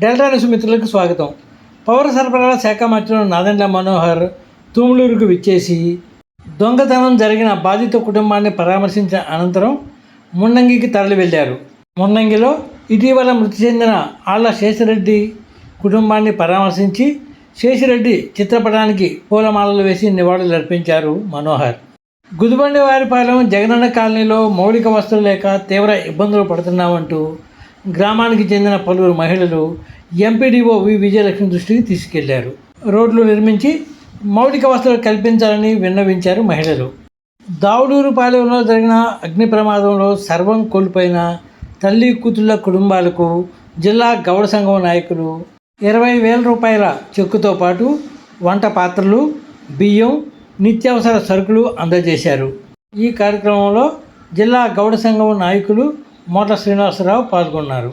Delta news మిత్రులకు స్వాగతం. పౌర సరఫరాల శాఖ మంత్రులు నాదెండ్ల మనోహర్ తూములూరుకు విచ్చేసి దొంగతనం జరిగిన బాధిత కుటుంబాన్ని పరామర్శించిన అనంతరం మున్నంగికి తరలి వెళ్ళారు మున్నంగిలో ఇటీవల మృతి చెందిన ఆళ్ళ శేషరెడ్డి కుటుంబాన్ని పరామర్శించి శేషిరెడ్డి చిత్రపటానికి పూలమాలలు వేసి నివాళులు అర్పించారు మనోహర్. గుదిబండి వారిపాలెం జగనన్న కాలనీలో మౌలిక వసతులు లేక తీవ్ర ఇబ్బందులు పడుతున్నామంటూ గ్రామానికి చెందిన పలువురు మహిళలు ఎంపీడీఓ వి విజయలక్ష్మి దృష్టికి తీసుకెళ్ళారు. రోడ్లు నిర్మించి మౌలిక వసతులు కల్పించాలని విన్నవించారు మహిళలు. దావుడూరు పాలెంలో జరిగిన అగ్ని ప్రమాదంలో సర్వం కోల్పోయిన తల్లి కూతుళ్ళ కుటుంబాలకు జిల్లా గౌడ సంఘం నాయకులు ఇరవై వేల రూపాయల చెక్కుతో పాటు వంట పాత్రలు బియ్యం నిత్యావసర సరుకులు అందజేశారు. ఈ కార్యక్రమంలో జిల్లా గౌడ సంఘం నాయకులు మోట శ్రీనివాసరావు పాల్గొన్నారు.